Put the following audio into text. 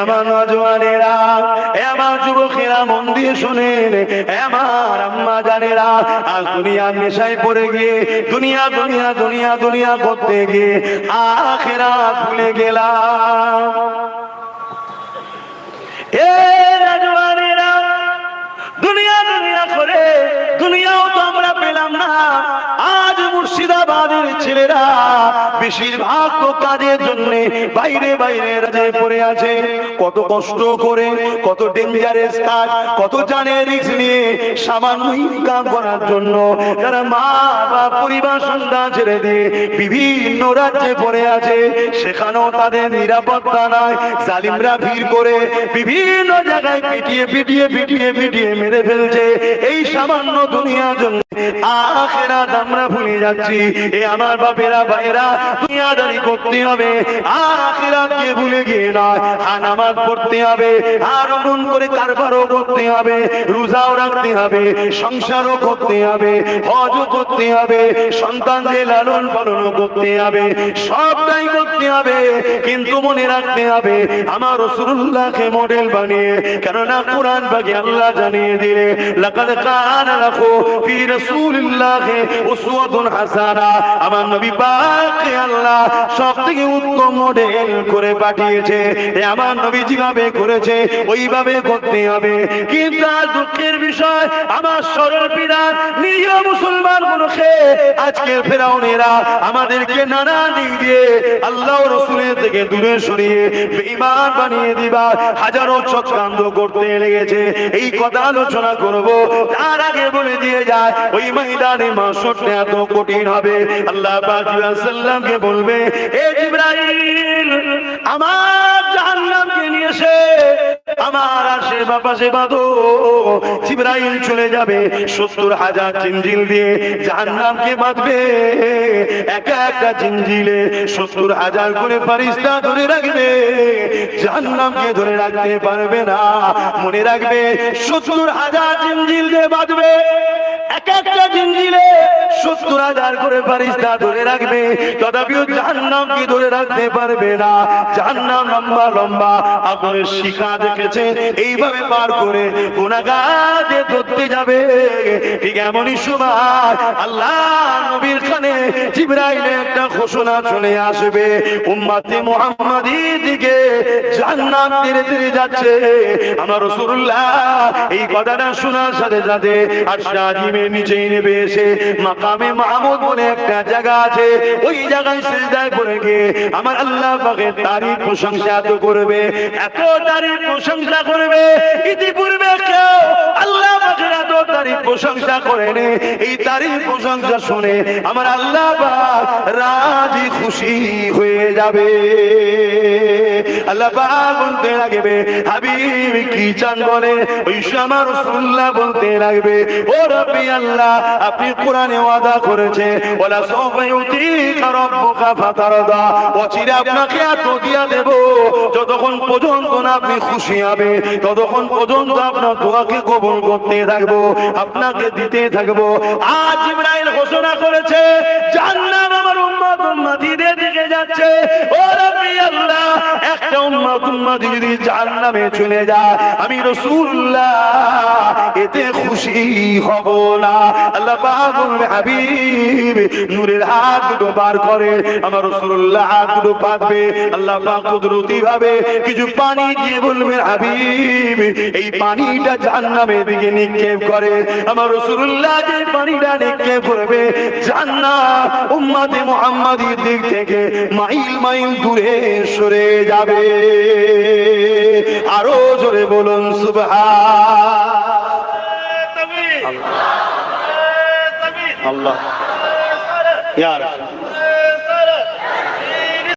আমার নজওয়ানেরা আমার গেলাম। দুনিয়া দুনিয়া করে দুনিয়াও তো আমরা পেলাম না আজ মুর্শিদাবাদের ছেলেরা বেশিরভাগ তো কাজের জন্য বাইরে বাইরে রাজে পড়ে আছে। কত কষ্ট করে, কত ডেঞ্জারাস কাজ, কত জানে রিস্ক নিয়ে সামান্য ইনকাম করার জন্য যারা মা বা পরিবার সন্তান ছেড়ে দিয়ে বিভিন্ন রাজ্যে পড়ে আছে, সেখানেও তাদের নিরাপত্তা নাই। জালিমরা ভিড় করে বিভিন্ন জায়গায় পিটিয়ে পিটিয়ে পিটিয়ে পিটিয়ে মেরে ফেলছে। এই সামান্য দুনিয়ার জন্য আখেরাত আমরা ভুলে যাচ্ছি। এ আমার বাপেরা ভাইরা দুনিয়াদারি করতে হবে, আখেরাতকে ভুলে গিয়ে নয়, আর নামাজ পড়তে হবে, আর অমন করে কারবারও করতে হবে, রোজাও রাখতে হবে, সংসারও করতে হবে, হজও করতে হবে, সন্তানদের লালন পালনও করতে হবে, সবটাই করতে হবে, কিন্তু মনে রাখতে হবে, আমার রসুল্লাহকে মডেল বানিয়ে, কেননা কোরআন বাগে আল্লাহ জানিয়ে দিলে, লাকাদ কানা লাকু ফি রাসূলিল্লাহি উসওয়াতুন হাসানা। আমার নবী পাককে আল্লাহ সবথেকে উত্তম মডেল করে পাঠিয়েছে। আমার নবী যেভাবে করেছে, ওইভাবে করতে হবে। কিন্তু আর দুঃখের বিষয়, আমার সরল পিতা নিরীহ মুসলমান গুলোকে আজকের ফেরাউনেরা আমাদেরকে নানা দিক দিয়ে আল্লাহ রসুলের থেকে দূরে সরিয়ে বেঈমান বানিয়ে দিবা হাজারো চক্রান্ত করতে লেগেছে। এই কথা আলোচনা করব, তার আগে বলে দিয়ে যায়, ওই ময়দানে মাসটা এত কঠিন হবে। আল্লাহ পাক সাল্লামকে বলবে, এ আমার জাহান্নামকে নিয়ে এসে আমার চলে যাবে, সত্তর হাজার দিয়ে জাহান্নামকে বাঁধবে। একা একটা চিনজিলে সত্তর হাজার করে ফারিস্তা ধরে রাখবে। জাহান্নামকে ধরে রাখতে পারবে না। মনে রাখবে, সত্তর হাজার চিনজিল দিয়ে বাঁধবে। এক একটা জিঞ্জিলে হাজার করে ফারিস্তা ধরে রাখবে। তথাপিও জাহান্নাম কি ধরে রাখতে পারবে না? জাহান্নাম লম্বা লম্বা আপনার শিখা দেখেছে। এইভাবে পার করে গুণাগাজে ধরতে যাবে। ঠিক এমনই সময় আল্লাহ নবীর খানে জিব্রাইলে একটা ঘোষণা চলে আসবে। উম্মাতে মুহাম্মাদি দিকে জান্নাত ধীরে ধীরে যাচ্ছে। আমার রাসূলুল্লাহ এই কথাটা শোনার সাথে সাথে শাহিমের নিচেই নেবে এসে মাকামে মাহমুদ বলে একটা জায়গা আছে। ওই জায়গায় সিজদায় পড়ে গিয়ে আমার আল্লাহ পাকের তারিফ প্রশংসা করবে, এত তারিফ প্রশংসা করবে, ইতিপূর্বে কেউ আল্লাহ প্রশংসা করেন। এই তারিখ প্রশংসা শুনে আমার আল্লাহ রাজি খুশি হয়ে যাবে। আপনি কোরআনে ওয়াদা করেছে আপনাকে এত দিয়া দেব। যতক্ষণ পর্যন্ত আপনি খুশি হবে, ততক্ষণ পর্যন্ত আপনার দোয়াকে কবুল করতে থাকব, আপনাকে দিতে থাকব। আজ ইব্রাহিম চলে আমি এতে খুশি হব না। আল্লাহ হাবিব, নূরের হাত করে আমার হাত আল্লাহ কুদরতি ভাবে কিছু পানি দিয়ে বলবেন, হাবিব, এই পানিটা জাহান্নামের দিকে নিক্ষেপ করে। আমার রাসূলুল্লাহ যে পানিটা নিক্ষেপ করবে, জান্নাত দিক থেকে মাইল মাইল দূরে সরে যাবে। আরও জোরে বলুন সুবহান। আল্লাহ। ইয়া রাসূল।